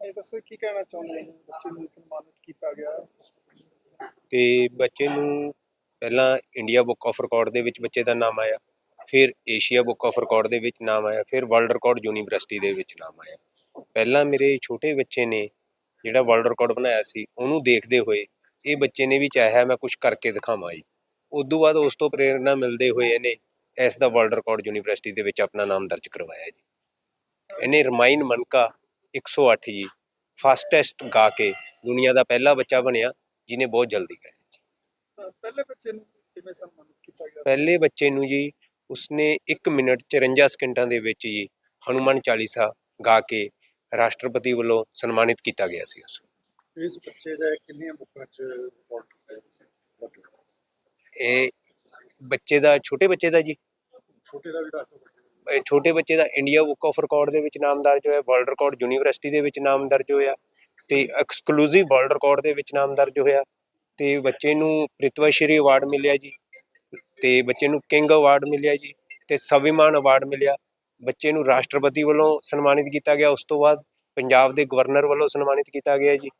ਇਹ ਦੱਸੋ ਕੀ ਕਹਿਣਾ ਚਾਹੁੰਦੇ ਹੋ? ਬੱਚੇ ਨੂੰ ਸਨਮਾਨਿਤ ਕੀਤਾ ਗਿਆ ਤੇ ਬੱਚੇ ਨੂੰ ਪਹਿਲਾਂ ਇੰਡੀਆ ਬੁੱਕ ਆਫ ਰਿਕਾਰਡ ਦੇ ਵਿੱਚ ਬੱਚੇ ਦਾ ਨਾਮ ਆਇਆ, ਫਿਰ ਏਸ਼ੀਆ ਬੁੱਕ ਆਫ ਰਿਕਾਰਡ ਦੇ ਵਿੱਚ ਨਾਮ ਆਇਆ, ਫਿਰ ਵਰਲਡ ਰਿਕਾਰਡ ਯੂਨੀਵਰਸਿਟੀ ਦੇ ਵਿੱਚ ਨਾਮ ਆਇਆ। ਪਹਿਲਾਂ ਮੇਰੇ ਛੋਟੇ ਬੱਚੇ ਨੇ ਜਿਹੜਾ ਵਰਲਡ ਰਿਕਾਰਡ ਬਣਾਇਆ ਸੀ, ਉਹਨੂੰ ਦੇਖਦੇ ਹੋਏ ਇਹ ਬੱਚੇ ਨੇ ਵੀ ਚਾਹਿਆ ਮੈਂ ਕੁਝ ਕਰਕੇ ਦਿਖਾਵਾਂ ਜੀ। ਉਦੋਂ ਬਾਅਦ ਉਸ ਤੋਂ ਪ੍ਰੇਰਣਾ ਮਿਲਦੇ ਹੋਏ ਇਹਨੇ ਇਸ ਦਾ ਵਰਲਡ ਰਿਕਾਰਡ ਯੂਨੀਵਰਸਿਟੀ ਦੇ ਵਿੱਚ ਆਪਣਾ ਨਾਮ ਦਰਜ ਕਰਵਾਇਆ ਜੀ। ਇਹਨੇ ਰਮਾਈਨ ਮਨਕਾ 108 ਜੀ ਫਾਸਟੈਸਟ ਗਾ ਕੇ ਦੁਨੀਆ ਦਾ ਪਹਿਲਾ ਬੱਚਾ ਬਣਿਆ ਜਿਹਨੇ ਬਹੁਤ ਜਲਦੀ ਗਾਇਆ ਜੀ ਪਹਿਲੇ ਬੱਚੇ ਨੂੰ ਕਿਵੇਂ ਸਨਮਾਨਿਤ ਕੀਤਾ ਗਿਆ? ਪਹਿਲੇ ਬੱਚੇ ਨੂੰ ਜੀ ਉਸਨੇ 1 ਮਿੰਟ 54 ਸਕਿੰਟਾਂ ਦੇ ਵਿੱਚ ਜੀ ਹਨੂਮਾਨ ਚਾਲੀਸਾ ਗਾ ਕੇ ਰਾਸ਼ਟਰਪਤੀ ਵੱਲੋਂ ਸਨਮਾਨਿਤ ਕੀਤਾ ਗਿਆ ਸੀ ਉਸ ਨੂੰ। ਇਸ ਬੱਚੇ ਦਾ ਕਿੰਨੀਆਂ ਬੁੱਕਾਂ 'ਚ ਕੀਤਾ ਇਹ ਬੱਚੇ ਦਾ ਛੋਟੇ ਬੱਚੇ ਦਾ ਜੀ। ਛੋਟੇ ਦਾ ਵੀ ਦੱਸ ਦਿਓ। ਛੋਟੇ ਬੱਚੇ ਦਾ ਇੰਡੀਆ ਬੁੱਕ ਆਫ ਰਿਕਾਰਡ ਦੇ ਵਿੱਚ ਨਾਮ ਦਰਜ ਹੋਇਆ ਵਰਲਡ ਰਿਕਾਰਡ ਯੂਨੀਵਰਸਿਟੀ ਦੇ ਵਿੱਚ ਨਾਮ ਦਰਜ ਹੋਇਆ ਤੇ ਐਕਸਕਲੂਸਿਵ ਵਰਲਡ ਰਿਕਾਰਡ ਦੇ ਵਿੱਚ ਨਾਮ ਦਰਜ ਹੋਇਆ ਤੇ ਬੱਚੇ ਨੂੰ ਪ੍ਰਿਤਵਾ ਸ਼੍ਰੀ ਅਵਾਰਡ ਮਿਲਿਆ ਜੀ ਤੇ ਬੱਚੇ ਨੂੰ ਕਿੰਗ ਅਵਾਰਡ ਮਿਲਿਆ ਜੀ ਤੇ ਸਵਿਮਾਨ ਅਵਾਰਡ ਮਿਲਿਆ। ਬੱਚੇ ਨੂੰ ਰਾਸ਼ਟਰਪਤੀ ਵੱਲੋਂ ਸਨਮਾਨਿਤ ਕੀਤਾ ਗਿਆ। ਉਸ ਤੋਂ ਬਾਅਦ ਪੰਜਾਬ ਦੇ ਗਵਰਨਰ ਵੱਲੋਂ ਸਨਮਾਨਿਤ ਕੀਤਾ ਗਿਆ ਜੀ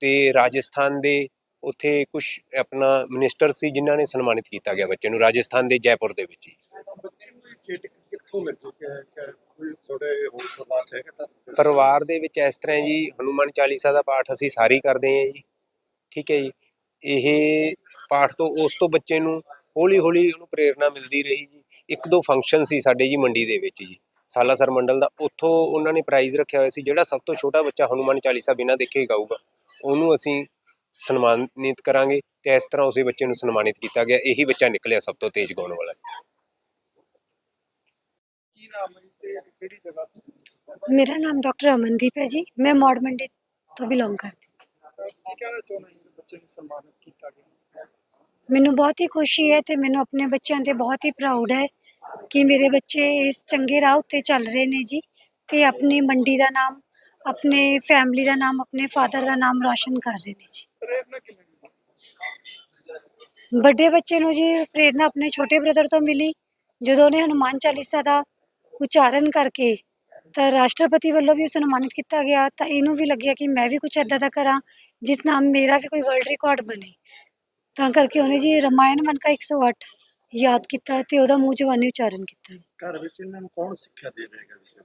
ਤੇ ਰਾਜਸਥਾਨ ਦੇ ਉੱਥੇ ਕੁਝ ਆਪਣਾ ਮਿਨਿਸਟਰ ਸੀ ਜਿਨ੍ਹਾਂ ਨੇ ਸਨਮਾਨਿਤ ਕੀਤਾ ਗਿਆ ਬੱਚੇ ਨੂੰ, ਰਾਜਸਥਾਨ ਦੇ ਜੈਪੁਰ ਦੇ ਵਿੱਚ ਜੀ। ਕਿੱਥੋਂ ਲੱਗੀ ਕਿ ਕਿ ਕੋਈ ਤੁਹਾਡੇ ਹੋਰ ਪਰਿਵਾਰ ਚ ਹੈਗਾ ਤਾਂ ਪਰਿਵਾਰ ਦੇ ਵਿੱਚ ਇਸ ਤਰ੍ਹਾਂ ਜੀ, ਹਨੂਮਾਨ ਚਾਲੀਸਾ ਦਾ ਪਾਠ ਅਸੀਂ ਸਾਰੀ ਕਰਦੇ ਹਾਂ ਜੀ। ਠੀਕ ਹੈ ਜੀ। ਇਹ ਪਾਠ ਤੋਂ ਉਸ ਤੋਂ ਬੱਚੇ ਨੂੰ ਹੌਲੀ ਹੌਲੀ ਉਹਨੂੰ ਪ੍ਰੇਰਣਾ ਮਿਲਦੀ ਰਹੀ ਜੀ। ਇੱਕ ਦੋ ਫੰਕਸ਼ਨ ਸੀ ਸਾਡੇ ਜੀ ਮੰਡੀ ਦੇ ਵਿੱਚ ਜੀ। ਸਾਲਾਸਰ ਮੰਡਲ ਦਾ, ਉੱਥੋਂ ਉਹਨਾਂ ਨੇ ਪ੍ਰਾਈਜ਼ ਰੱਖਿਆ ਹੋਇਆ ਸੀ, ਜਿਹੜਾ ਸਭ ਤੋਂ ਛੋਟਾ ਬੱਚਾ ਹਨੂਮਾਨ ਚਾਲੀਸਾ ਬਿਨਾਂ ਦੇਖੇ ਗਾਊਗਾ। ਉਹਨੂੰ ਅਸੀਂ ਸਨਮਾਨਿਤ ਕਰਾਂਗੇ ਤੇ ਇਸ ਤਰ੍ਹਾਂ ਉਸੇ ਬੱਚੇ ਨੂੰ ਸਨਮਾਨਿਤ ਕੀਤਾ ਗਿਆ। ਇਹੀ ਬੱਚਾ ਨਿਕਲਿਆ ਸਭ ਤੋਂ ਤੇਜ਼ ਗਾਉਣ ਵਾਲਾ। ਕੀ ਨਾਮ ਹੈ ਜੀ ਤੇ ਕਿਹੜੀ ਜਗ੍ਹਾ ਤੋਂ? ਮੇਰਾ ਨਾਮ ਡਾਕਟਰ ਅਮਨਦੀਪ ਹੈ ਜੀ। ਮੈਂ ਮੌੜ ਮੰਡੀ ਤੋਂ ਬਿਲੋਂਗ ਕਰਦੀ ਕੀ ਕਹਿਣਾ ਚਾਹੁੰਦੇ ਹੋ ਬੱਚੇ ਨੂੰ ਸਨਮਾਨਿਤ ਕੀਤਾ ਗਿਆ? ਮੈਨੂੰ ਬਹੁਤ ਹੀ ਖੁਸ਼ੀ ਹੈ ਤੇ ਮੈਨੂੰ ਆਪਣੇ ਬੱਚਿਆਂ ਤੇ ਬਹੁਤ ਹੀ ਪ੍ਰਾਊਡ ਹੈ ਕਿ ਮੇਰੇ ਬੱਚੇ ਇਸ ਚੰਗੇ ਰਾਹ ਉੱਤੇ ਚੱਲ ਰਹੇ ਨੇ ਜੀ ਤੇ ਆਪਣੀ ਮੰਡੀ ਦਾ ਨਾਮ ਆਪਣੇ ਫੈਮਿਲੀ ਦਾ ਨਾਮ ਆਪਣੇ ਫਾਦਰ ਦਾ ਨਾਮ ਰੌਸ਼ਨ ਕਰ ਰਹੇ ਨੇ ਜੀ। ਪ੍ਰੇਰਨਾ ਕਿਵੇਂ ਮਿਲੀ? ਵੱਡੇ ਬੱਚੇ ਨੂੰ ਜੀ ਪ੍ਰੇਰਣਾ ਆਪਣੇ ਛੋਟੇ ਬ੍ਰਦਰ ਤੋਂ ਮਿਲੀ। ਜਦੋਂ ਉਹਨੇ ਹਨੂਮਾਨ ਚਾਲੀਸਾ ਦਾ ਉਚਾਰਨ ਕਰਕੇ ਤਾਂ ਰਾਸ਼ਟਰਪਤੀ ਵੱਲੋਂ ਵੀ ਸਨਮਾਨਿਤ ਕੀਤਾ ਗਿਆ। ਤਾਂ ਇਹਨੂੰ ਵੀ ਲੱਗਿਆ ਕਿ ਮੈਂ ਵੀ ਕੁਝ ਏਦਾਂ ਦਾ ਕਰਾਂ ਜਿਸ ਨਾਲ ਮੇਰਾ ਵੀ ਕੋਈ ਵਰਲਡ ਰਿਕਾਰਡ ਬਣੇ। ਤਾਂ ਕਰਕੇ ਉਹਨੇ ਜੀ ਰਮਾਇਣ ਮਨ ਕਾ 108 ਯਾਦ ਕੀਤਾ ਤੇ ਉਹਦਾ ਮੂੰਹ ਜ਼ਬਾਨੀ ਉਚਾਰਨ ਕੀਤਾ। ਘਰ ਵਿੱਚ ਇਹਨਾਂ ਨੂੰ ਕੌਣ ਸਿੱਖਿਆ ਦੇ ਵਿਸ਼ੇ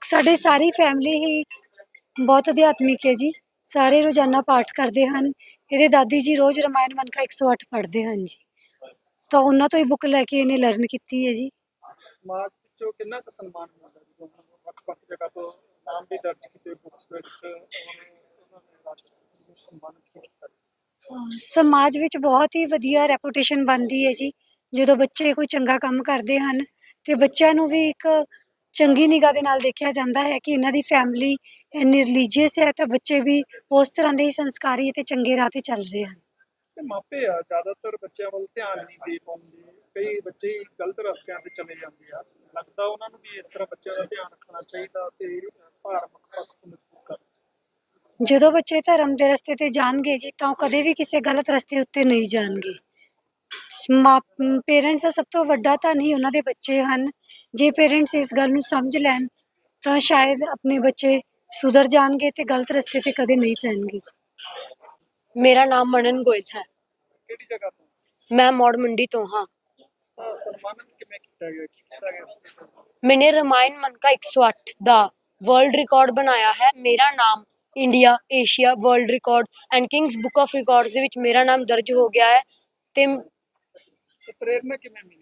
ਸਾਡੇ ਸਾਰੀ ਫੈਮਿਲੀ ਹੀ ਬਹੁਤ ਅਧਿਆਤਮਿਕ ਹੈ ਜੀ। ਸਾਰੇ ਰੋਜ਼ਾਨਾ ਪਾਠ ਕਰਦੇ ਹਨ। ਇਹਦੇ ਦਾਦੀ ਜੀ ਰੋਜ਼ ਰਮਾਇਣ ਮਨ ਕਾ 108 ਪੜ੍ਹਦੇ ਹਨ ਜੀ। ਤਾਂ ਉਹਨਾਂ ਤੋਂ ਹੀ ਬੁੱਕ ਲੈ ਕੇ ਇਹਨੇ ਲਰਨ ਕੀਤੀ ਹੈ ਜੀ। ਸਮਾਜ ਵਿੱਚੋਂ ਕਿੰਨਾ ਕੁ ਸਨਮਾਨ ਮਿਲਦਾ ਜਦੋਂ ਉਹਨਾਂ ਨੂੰ ਵੱਖ-ਵੱਖ ਜਗ੍ਹਾ ਤੋਂ ਨਾਮ ਵੀ ਦਰਜ ਕੀਤੇ ਬੁੱਕਸ ਵਿੱਚ ਉਹਨਾਂ ਨੇ ਉਹਨਾਂ ਨੇ ਸਨਮਾਨਿਤ ਕੀਤਾ। ਸਮਾਜ ਵਿੱਚ ਬਹੁਤ ਹੀ ਵਧੀਆ ਰੈਪੂਟੇਸ਼ਨ ਬਣਦੀ ਹੈ ਜੀ। ਜਦੋਂ ਬੱਚੇ ਕੋਈ ਚੰਗਾ ਕੰਮ ਕਰਦੇ ਹਨ ਤੇ ਬੱਚਿਆਂ ਨੂੰ ਵੀ ਇੱਕ ਚੰਗੀ ਨਿਗਾਹ ਦੇ ਨਾਲ ਦੇਖਿਆ ਜਾਂਦਾ ਹੈ ਕਿ ਇਹਨਾਂ ਦੀ ਫੈਮਿਲੀ ਇੰਨੀ ਰਿਲੀਜੀਅਸ ਹੈ ਤਾਂ ਬੱਚੇ ਵੀ ਉਸ ਤਰ੍ਹਾਂ ਦੇ ਹੀ ਸੰਸਕਾਰੀ ਅਤੇ ਚੰਗੇ ਰਾਹ ਤੇ ਚੱਲ ਰਹੇ ਹਨ। ਤੇ ਮਾਪੇ ਆ, ਜ਼ਿਆਦਾਤਰ ਬੱਚਿਆਂ ਵੱਲ ਧਿਆਨ ਨਹੀਂ ਦੇ ਪਾਉਂਦੇ। ਕਈ ਬੱਚੇ ਗਲਤ ਰਸਤਿਆਂ ਤੇ ਚਲੇ ਜਾਂਦੇ ਆ। ਲੱਗਦਾ ਉਹਨਾਂ ਨੂੰ ਵੀ ਇਸ ਤਰ੍ਹਾਂ ਬੱਚਿਆਂ ਦਾ ਧਿਆਨ ਰੱਖਣਾ ਚਾਹੀਦਾ ਤੇ ਧਾਰਮਿਕ ਪੱਖ ਤੋਂ ਮਜ਼ਬੂਤ ਕਰਨਾ ਜਦੋਂ ਬੱਚੇ ਧਰਮ ਦੇ ਰਸਤੇ ਤੇ ਜਾਣਗੇ ਜੀ, ਤਾਂ ਉਹ ਕਦੇ ਵੀ ਕਿਸੇ ਗਲਤ ਰਸਤੇ ਉੱਤੇ ਨਹੀਂ ਜਾਣਗੇ। ਪੇਰੈਂਟਸ ਦਾ ਸਭ ਤੋਂ ਵੱਡਾ ਤਾਂ ਨਹੀਂ, ਉਹਨਾਂ ਦੇ ਬੱਚੇ ਹਨ। ਜੇ ਪੇਰੈਂਟਸ ਇਸ ਗੱਲ ਨੂੰ ਸਮਝ ਲੈਣ, ਤਾਂ ਸ਼ਾਇਦ ਆਪਣੇ ਬੱਚੇ ਸੁਧਰ ਜਾਣਗੇ ਤੇ ਗਲਤ ਰਸਤੇ ਤੇ ਕਦੇ ਨਹੀਂ ਪੈਣਗੇ ਜੀ। ਮੇਰਾ ਨਾਮ ਮਨਨ ਗੋਇਲ ਹੈ। ਕਿਹੜੀ ਜਗ੍ਹਾ ਤੋਂ? ਮੈਂ ਮੋੜ ਮੰਡੀ ਤੋਂ ਹਾਂ। ਤਾਂ ਸਨਮਾਨਿਤ ਕਿਵੇਂ ਕੀਤਾ ਗਿਆ? ਕੀ ਕੀਤਾ ਗਿਆ ਇਸ ਤੇ? ਮੈਨੇ ਰਮਾਇਣ ਮਨਕਾ 108 ਦਾ ਵਰਲਡ ਰਿਕਾਰਡ ਬਣਾਇਆ ਹੈ। ਮੇਰਾ ਨਾਮ India Asia world record and kings book of records ਦੇ ਵਿੱਚ ਮੇਰਾ ਨਾਮ ਦਰਜ ਹੋ ਗਿਆ ਹੈ ਤੇ ਤੇ ਕਿਵੇਂ ਮਿਲੀ?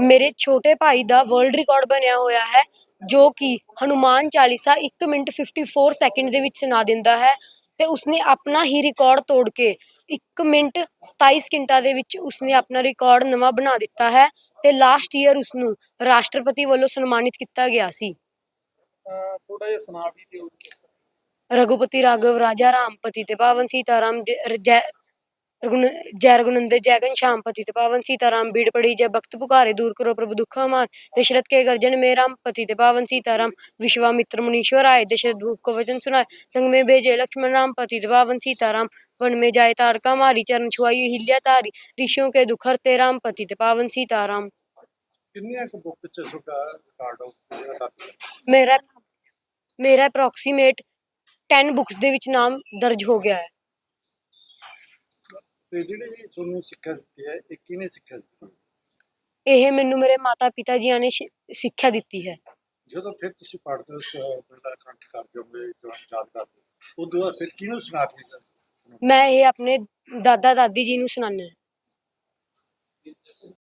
ਮੇਰੇ ਛੋਟੇ ਭਾਈ ਦਾ ਵਰਲਡ ਰਿਕਾਰਡ ਬਣਿਆ ਹੋਇਆ ਹੈ ਜੋ ਕਿ ਹਨੂਮਾਨ ਚਾਲੀਸਾ 1 ਮਿੰਟ 54 ਸੈਕਿੰਡ ਦੇ ਵਿੱਚ ਸੁਣਾ ਦਿੰਦਾ ਹੈ। ਤੇ ਉਸਨੇ ਆਪਣਾ ਹੀ ਰਿਕਾਰਡ ਤੋੜ ਕੇ 1 ਮਿੰਟ 27 ਸਕਿੰਟਾਂ ਦੇ ਵਿੱਚ ਉਸਨੇ ਆਪਣਾ ਰਿਕਾਰਡ ਨਵਾਂ ਬਣਾ ਦਿੱਤਾ ਹੈ ਤੇ ਲਾਸਟ ਈਅਰ ਉਸਨੂੰ ਰਾਸ਼ਟਰਪਤੀ ਵੱਲੋਂ ਸਨਮਾਨਿਤ ਕੀਤਾ ਗਿਆ ਸੀ। ਥੋੜਾ ਜਿਹਾ ਸੁਣਾ ਵੀ ਦਿਓ ਰਘੁਪਤੀ ਰਾਘਵ ਰਾਜਾ ਰਾਮਪਤੀ ਤੇ ਪਾਵਨ ਸੀਤਾਰਾਮ ਜੈ ਜੈ ਰਗੁਨੰਦਨ ਜੈ ਗਨ ਸ਼ਾਮ ਪਤੀ ਤੇ ਪਾਵਨ ਸੀਤਾ ਰਾਮ ਬੀੜ ਪੜੀ ਜੈ ਬਖਤ ਪੁਕਾਰੇ ਦੂਰ ਕਰੋ ਪ੍ਰਭ ਦੁੱਖ ਹਮਾਰ ਦਸ਼ਰਥ ਕੇ ਗਰਜਨ ਮੇ ਰਾਮ ਪਤੀ ਤੇ ਪਾਵਨ ਸੀਤਾ ਰਾਮ विश्वामित्र मुनीश्वर आए दशरथ भूप को वचन सुनाए संग में भेजे लक्ष्मण राम पति वावन सीता राम वन में जाए तारका मारी चरण छुआई हिल्या तारी ऋषियों के दुख हरते राम पति पावन सीता राम ਮੇਰਾ ਮੇਰਾ ਅਪਰੋਕਸੀਮੇਟ 10 ਬੁక్స్ ਦੇ ਵਿੱਚ ਨਾਮ ਦਰਜ ਹੋ ਗਿਆ ਹੈ। ਤੇ ਜਿਹੜੀ ਤੁਹਾਨੂੰ ਸਿੱਖਿਆ ਦਿੱਤੀ ਹੈ ਇਹ ਕਿਹਨੇ ਸਿੱਖਿਆ ਦਿੱਤੀ? ਇਹ ਮੈਨੂੰ ਮੇਰੇ ਮਾਤਾ ਪਿਤਾ ਜੀਆਂ ਨੇ ਸ਼ਿ- ਸਿੱਖਿਆ ਦਿੱਤੀ ਹੈ। ਜਦੋਂ ਫਿਰ ਤੁਸੀਂ ਪੜ੍ਹਦੇ ਹੋ ਤਾਂ ਬੰਦਾ ਕੰਠ ਕਰਦੇ ਹੋਗੇ ਜਵਾਨ ਯਾਦ ਕਰਦੇ ਹੋ ਉਦੋਂ ਬਾਅਦ ਫਿਰ ਕਿਹਨੂੰ ਸੁਣਾ ਕੇ ਮੈਂ ਇਹ ਆਪਣੇ ਦਾਦਾ ਦਾਦੀ ਜੀ ਨੂੰ ਸੁਣਾਉਂਦਾ ਹਾਂ।